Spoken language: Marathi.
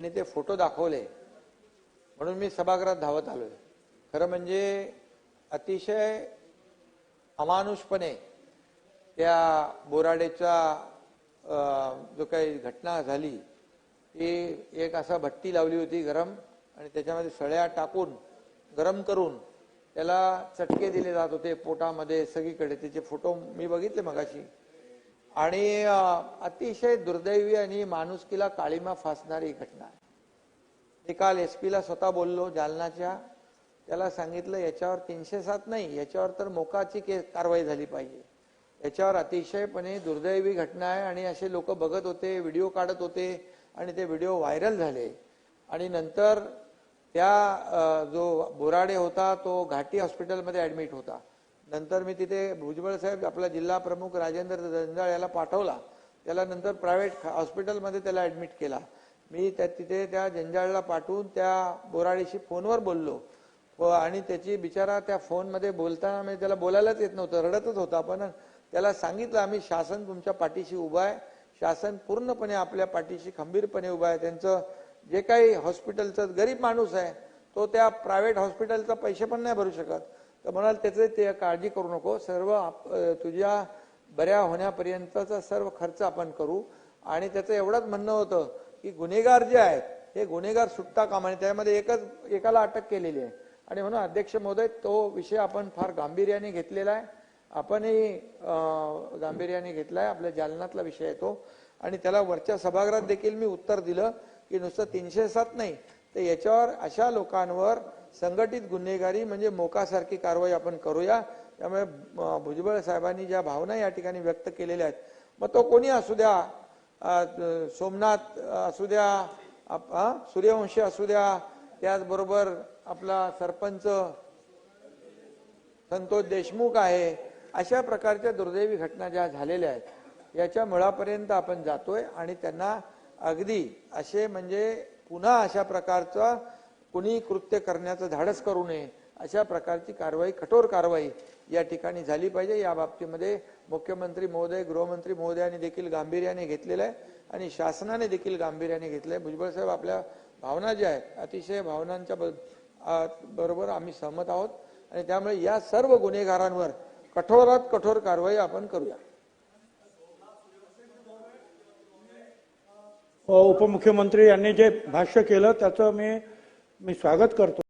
आणि ते फोटो दाखवले. म्हणून मी सभागृहात धावत आलोय. खरं म्हणजे अतिशय अमानुषपणे त्या बोराडेचा जो काही घटना झाली ती एक असा भट्टी लावली होती गरम आणि त्याच्यामध्ये सळ्या टाकून गरम करून त्याला चटके दिले जात होते पोटामध्ये सगळीकडे. त्याचे फोटो मी बघितले मगाशी. आणि अतिशय दुर्दैवी आणि माणुसकीला काळीमा फासणारी घटना आहे. मी काल एस पीला स्वतः बोललो जालनाच्या. त्याला सांगितलं याच्यावर तीनशे सात नाही याच्यावर तर मोकाची के कारवाई झाली पाहिजे. याच्यावर अतिशयपणे दुर्दैवी घटना आहे आणि असे लोक बघत होते व्हिडिओ काढत होते आणि ते व्हिडिओ व्हायरल झाले. आणि नंतर त्या जो बोराडे होता तो घाटी हॉस्पिटलमध्ये ॲडमिट होता. नंतर मी तिथे भुजबळ साहेब आपला जिल्हा प्रमुख राजेंद्र जंजाळ याला पाठवला. त्याला नंतर प्रायव्हेट हॉस्पिटलमध्ये त्याला ऍडमिट केला. मी त्या तिथे त्या जंजाळला पाठवून त्या बोराडीशी फोनवर बोललो. व आणि त्याची बिचारा त्या फोनमध्ये बोलताना म्हणजे त्याला बोलायलाच येत नव्हतं रडतच होता. पण त्याला सांगितलं आम्ही शासन तुमच्या पाठीशी उभं आहे. शासन पूर्णपणे आपल्या पाठीशी खंबीरपणे उभं आहे. त्यांचं जे काही हॉस्पिटलचं गरीब माणूस आहे तो त्या प्रायव्हेट हॉस्पिटलचा पैसे पण नाही भरू शकत. तर म्हणाल त्याचं ते काळजी करू नको. सर्व आप- तुझ्या बऱ्या होण्यापर्यंतचा सर्व खर्च आपण करू. आणि त्याचं एवढंच म्हणणं होतं की गुन्हेगार जे आहेत हे गुन्हेगार सुटता कामाने त्यामध्ये एकच एकाला अटक केलेली आहे. आणि म्हणून अध्यक्ष महोदय तो विषय आपण फार गांभीर्याने घेतलेला आहे. आपणही गांभीर्याने गांभीर्याने घेतलाय. आपल्या जालनातला विषय आहे तो. आणि त्याला वरच्या सभागृहात देखील मी उत्तर दिलं की नुसतं तीनशे सात नाही. तर याच्यावर अशा लोकांवर संघटित गुन्हेगारी म्हणजे मोकासारखी कारवाई आपण करूया. त्यामुळे भुजबळ साहेबांनी ज्या भावना या ठिकाणी व्यक्त केलेल्या आहेत मग तो कोणी असू द्या सोमनाथ असू द्या सूर्यवंशी असू द्या त्याचबरोबर आपला सरपंच संतोष देशमुख आहे अशा प्रकारच्या दुर्दैवी घटना ज्या झालेल्या आहेत याच्या मुळापर्यंत आपण जातोय आणि त्यांना अगदी असे म्हणजे पुन्हा अशा प्रकारचं कुणी कृत्य करण्याचं धाडस करू नये अशा प्रकारची कारवाई कठोर कारवाई या ठिकाणी झाली पाहिजे. या बाबतीमध्ये मुख्यमंत्री महोदय गृहमंत्री महोदयाने देखील गांभीर्याने घेतलेलं आहे आणि शासनाने देखील गांभीर्याने घेतलंय भुजबळ साहेब आपल्या भावना ज्या आहेत अतिशय भावनांच्या ब- बरोबर आम्ही सहमत आहोत आणि त्यामुळे या सर्व गुन्हेगारांवर कठोरात कठोर कारवाई आपण करूया. उपमुख्यमंत्री यांनी जे भाष्य केलं त्याचं मी मी स्वागत करतो.